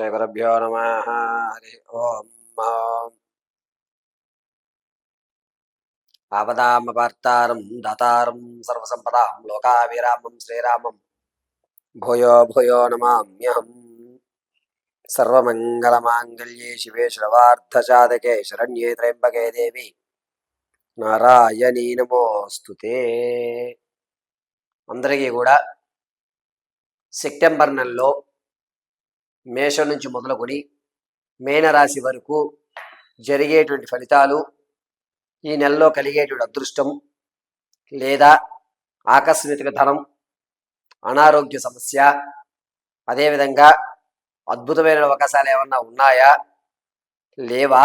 శ్రీగురుభ్యో నమ హరి ఓం ఆపదామపార్తారం దాతారం సర్వసంపదాం లోకాభిరామం శ్రీరామం భూయో భూయో నమామ్యహం సర్వమంగళమాంగళ్యే శివే శ్రవార్థసాధకే శరణ్యే త్రయంబకే దేవి నారాయణీ నమోస్తుతే అందరికీ కూడా సెప్టెంబర్ నెలలో మేషం నుంచి మొదలుకొని మేనరాశి వరకు జరిగేటువంటి ఫలితాలు ఈ నెలలో కలిగేటువంటి అదృష్టం లేదా ఆకస్మిక ధనం అనారోగ్య సమస్య అదేవిధంగా అద్భుతమైన అవకాశాలు ఏమన్నా ఉన్నాయా? లేవా?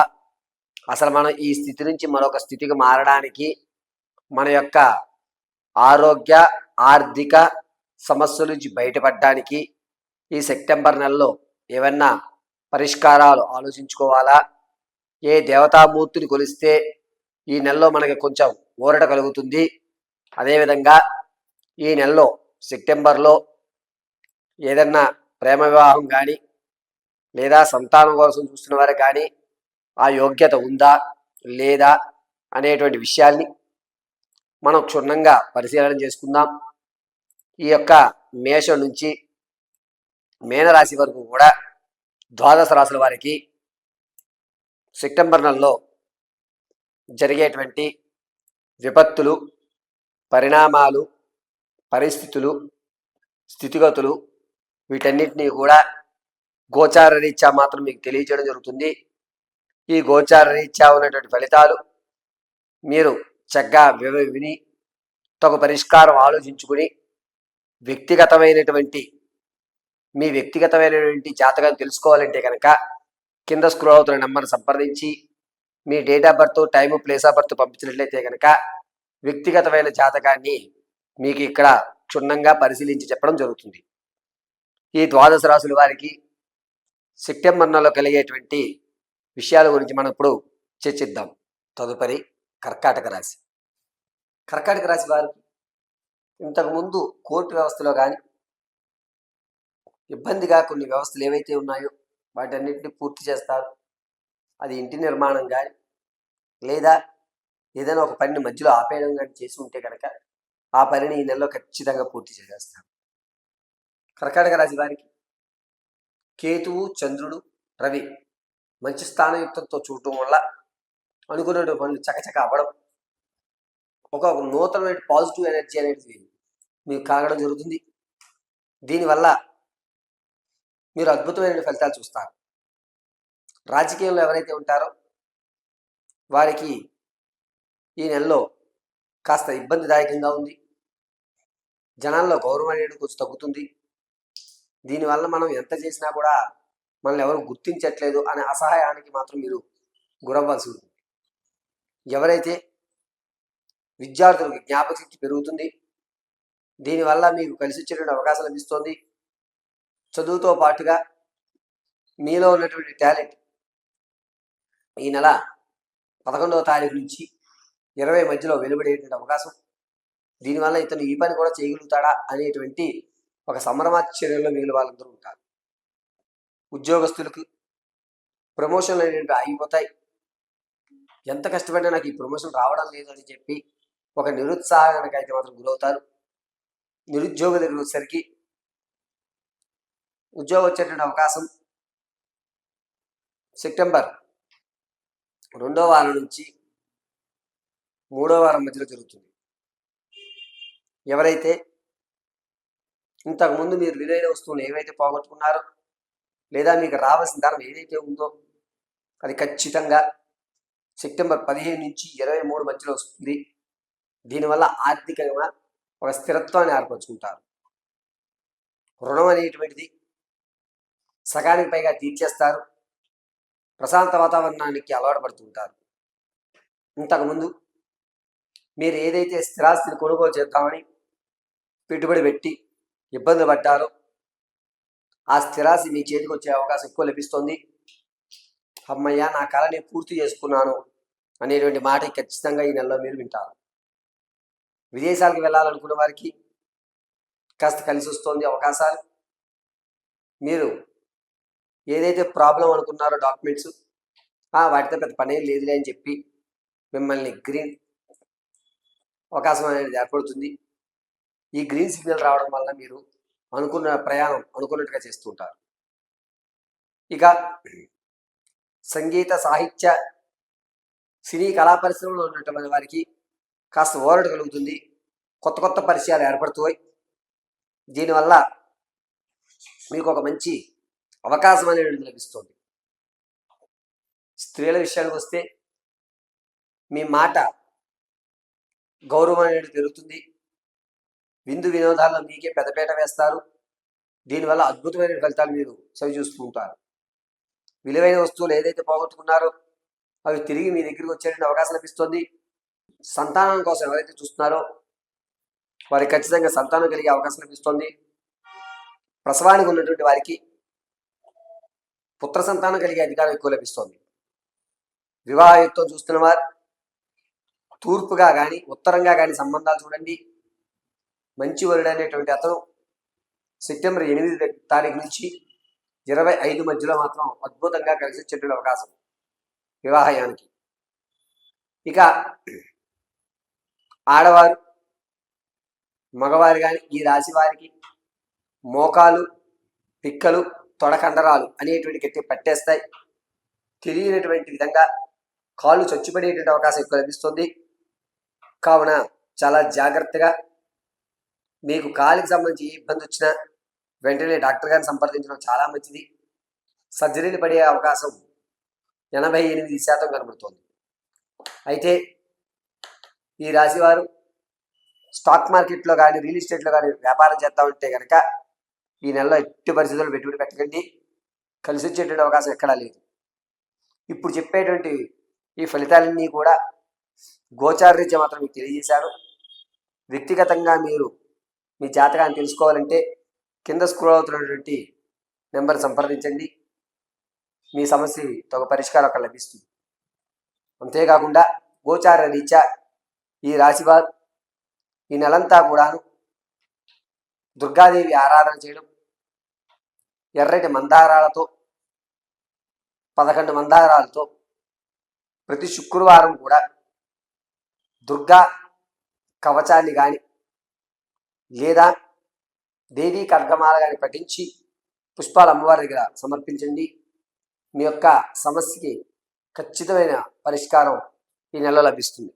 అసలు మనం ఈ స్థితి నుంచి మరొక స్థితికి మారడానికి మన యొక్క ఆరోగ్య ఆర్థిక సమస్యల నుంచి బయటపడడానికి ఈ సెప్టెంబర్ నెలలో ఏమన్నా పరిష్కారాలు ఆలోచించుకోవాలా? ఏ దేవతామూర్తిని కొలిస్తే ఈ నెలలో మనకి కొంచెం ఊరట కలుగుతుంది? అదేవిధంగా ఈ నెలలో సెప్టెంబర్లో ఏదన్నా ప్రేమ వివాహం కానీ లేదా సంతానం కోసం చూస్తున్న వారు కానీ ఆ యోగ్యత ఉందా లేదా అనేటువంటి విషయాల్ని మనం క్షుణ్ణంగా పరిశీలన చేసుకుందాం. ఈ యొక్క మేషం నుంచి మేనరాశి వరకు కూడా ద్వాదశ రాశుల వారికి సెప్టెంబర్ నెలలో జరిగేటువంటి విపత్తులు పరిణామాలు పరిస్థితులు స్థితిగతులు వీటన్నిటినీ కూడా గోచార రీత్యా మాత్రం మీకు తెలియజేయడం జరుగుతుంది. ఈ గోచార రీత్యా ఉన్నటువంటి ఫలితాలు మీరు చక్కగా వివ విని తగు పరిష్కారం ఆలోచించుకుని వ్యక్తిగతమైనటువంటి మీ వ్యక్తిగతమైనటువంటి జాతకాన్ని తెలుసుకోవాలంటే కనుక కింద స్క్రోల్ అవుతున్న నెంబర్ని సంప్రదించి మీ date of birth time place of birth పంపించినట్లయితే కనుక వ్యక్తిగతమైన జాతకాన్ని మీకు ఇక్కడ క్షుణ్ణంగా పరిశీలించి చెప్పడం జరుగుతుంది. ఈ ద్వాదశ రాశుల వారికి సెప్టెంబర్ నెలలో కలిగేటువంటి విషయాల గురించి మనం ఇప్పుడు చర్చిద్దాం. తదుపరి కర్కాటక రాశి. కర్కాటక రాశి వారికి ఇంతకుముందు కోర్టు వ్యవస్థలో కానీ ఇబ్బందిగా కొన్ని వ్యవస్థలు ఏవైతే ఉన్నాయో వాటన్నిటిని పూర్తి చేస్తారు. అది ఇంటి నిర్మాణం కానీ లేదా ఏదైనా ఒక పనిని మధ్యలో ఆపేయడం కానీ చేసి ఉంటే కనుక ఆ పనిని ఈ నెలలో ఖచ్చితంగా పూర్తి చేసేస్తారు. కర్కాటక రాశి వారికి కేతువు చంద్రుడు రవి మంచి స్థానయుక్తంతో చూడటం వల్ల అనుకున్న పనులు చకచక అవ్వడం ఒక నూతనమైన పాజిటివ్ ఎనర్జీ అనేది మీకు కాగడం జరుగుతుంది. దీనివల్ల మీరు అద్భుతమైన ఫలితాలు చూస్తారు. రాజకీయంలో ఎవరైతే ఉంటారో వారికి ఈ నెలలో కాస్త ఇబ్బందిదాయకంగా ఉంది. జనాల్లో గౌరవం అనేది కొంచెం తగ్గుతుంది. దీనివల్ల మనం ఎంత చేసినా కూడా మనల్ని ఎవరు గుర్తించట్లేదు అనే అసహాయానికి మాత్రం మీరు గురవ్వాల్సి ఉంటుంది. ఎవరైతే విద్యార్థులకు జ్ఞాపకశక్తి పెరుగుతుంది దీనివల్ల మీకు కలిసి వచ్చేటువంటి అవకాశం లభిస్తుంది. చదువుతో పాటుగా మీలో ఉన్నటువంటి టాలెంట్ ఈ నెల పదకొండవ తారీఖు నుంచి ఇరవై మధ్యలో వెలువడేటువంటి అవకాశం. దీనివల్ల ఇతను ఈ పని కూడా చేయగలుగుతాడా అనేటువంటి ఒక సంభ్రమాశ్చర్యంలో మిగిలిన వాళ్ళందరూ ఉంటారు. ఉద్యోగస్తులకు ప్రమోషన్లు అనేవి ఆగిపోతాయి. ఎంత కష్టపడినా నాకు ఈ ప్రమోషన్ రావడం లేదని చెప్పి ఒక నిరుత్సాహానికి అయితే మాత్రం గురవుతారు. నిరుద్యోగ దగ్గరికి వచ్చేసరికి ఉద్యోగం వచ్చేటువంటి అవకాశం. సెప్టెంబర్ రెండో వారం నుంచి మూడో వారం మధ్యలో జరుగుతుంది. ఎవరైతే ఇంతకుముందు మీరు విలువైన వస్తువులు ఏవైతే పోగొట్టుకున్నారో లేదా మీకు రావాల్సిన ధనం ఏదైతే ఉందో అది ఖచ్చితంగా సెప్టెంబర్ పదిహేను నుంచి ఇరవై మూడు మధ్యలో వస్తుంది. దీనివల్ల ఆర్థికంగా ఒక స్థిరత్వాన్ని ఏర్పరచుకుంటారు. రుణం అనేటువంటిది సగానికి పైగా తీర్చేస్తారు. ప్రశాంత వాతావరణానికి అలవాటు పడుతుంటారు. ఇంతకుముందు మీరు ఏదైతే స్థిరాస్తిని కొనుగోలు చేద్దామని పెట్టుబడి పెట్టి ఇబ్బంది పడ్డారో ఆ స్థిరాస్తి మీ చేతికి వచ్చే అవకాశం ఎక్కువ లభిస్తుంది. అమ్మయ్య నా కళని పూర్తి చేసుకున్నాను అనేటువంటి మాట ఖచ్చితంగా ఈ నెలలో మీరు వింటారు. విదేశాలకు వెళ్ళాలనుకున్న వారికి కాస్త కలిసి వస్తుంది అవకాశాలు. మీరు ఏదైతే ప్రాబ్లం అనుకున్నారో డాక్యుమెంట్స్ వాటితో పెద్ద పని లేదులే అని చెప్పి మిమ్మల్ని గ్రీన్ అవకాశం అనేది ఏర్పడుతుంది. ఈ గ్రీన్ సిగ్నల్ రావడం వల్ల మీరు అనుకున్న ప్రయాణం అనుకున్నట్టుగా చేస్తూ ఉంటారు. ఇక సంగీత సాహిత్య సినీ కళా పరిశ్రమలో ఉన్నటువంటి వారికి కాస్త ఓరట కలుగుతుంది. కొత్త కొత్త పరిచయాలు ఏర్పడుతాయి దీనివల్ల మీకు ఒక మంచి అవకాశం అనేది లభిస్తుంది. స్త్రీల విషయానికి వస్తే మీ మాట గౌరవం అనేది పెరుగుతుంది. విందు వినోదాల్లో మీకే పెద్దపేట వేస్తారు. దీనివల్ల అద్భుతమైన ఫలితాలు మీరు చవి చూస్తూ ఉంటారు. విలువైన వస్తువులు ఏదైతే పోగొట్టుకున్నారో అవి తిరిగి మీ దగ్గరికి వచ్చేటువంటి అవకాశం లభిస్తుంది. సంతానం కోసం ఎవరైతే చూస్తున్నారో వారికి ఖచ్చితంగా సంతానం కలిగే అవకాశం లభిస్తుంది. ప్రసవానికి ఉన్నటువంటి వారికి పుత్ర సంతానం కలిగే అధికారం ఎక్కువ లభిస్తుంది. వివాహయుక్తం చూస్తున్న వారు తూర్పుగా కానీ ఉత్తరంగా కానీ సంబంధాలు చూడండి. మంచి వరుడు అనేటువంటి అతను సెప్టెంబర్ ఎనిమిది తారీఖు నుంచి ఇరవై ఐదు మధ్యలో మాత్రం అద్భుతంగా కలిసి వచ్చేటువంటి అవకాశం వివాహయానికి. ఇక ఆడవారు మగవారు కానీ ఈ రాశి వారికి మోకాలు పిక్కలు తొడకండరాలు అనేటువంటి గట్టి పట్టేస్తాయి. తెలియనటువంటి విధంగా కాళ్ళు చచ్చుపడేటువంటి అవకాశం ఎక్కువ లభిస్తుంది. కావున చాలా జాగ్రత్తగా మీకు కాలికి సంబంధించి ఏ ఇబ్బంది వచ్చినా వెంటనే డాక్టర్ గారిని సంప్రదించడం చాలా మంచిది. సర్జరీలు పడే అవకాశం ఎనభై ఎనిమిది శాతం కనబడుతోంది. అయితే ఈ రాశివారు స్టాక్ మార్కెట్లో కానీ రియల్ ఎస్టేట్లో కానీ వ్యాపారం చేస్తా ఉంటే కనుక ఈ నెలలో ఎట్టి పరిస్థితుల్లో పెట్టుబడి పెట్టకండి. కలిసి వచ్చేటువంటి అవకాశం ఎక్కడా లేదు. ఇప్పుడు చెప్పేటువంటి ఈ ఫలితాలన్నీ కూడా గోచారరీత్యా మాత్రం మీకు తెలియజేశాను వ్యక్తిగతంగా మీరు మీ జాతకాన్ని తెలుసుకోవాలంటే కింద స్క్రోల్ అవుతున్నటువంటి నెంబర్ సంప్రదించండి. మీ సమస్య తొగ పరిష్కారం అక్కడ లభిస్తుంది. అంతేకాకుండా గోచార రీత్యా ఈ రాశివారు ఈ నెలంతా కూడాను దుర్గాదేవి ఆరాధన చేయడం ఎర్రటి మందారాలతో పదకొండు మందారాలతో ప్రతి శుక్రవారం కూడా దుర్గా కవచాన్ని కానీ లేదా దేవీ కర్గమాల కానీ పఠించి పుష్పాలు అమ్మవారి దగ్గర సమర్పించండి. మీ యొక్క సమస్యకి ఖచ్చితమైన పరిష్కారం ఈ నెలలో లభిస్తుంది.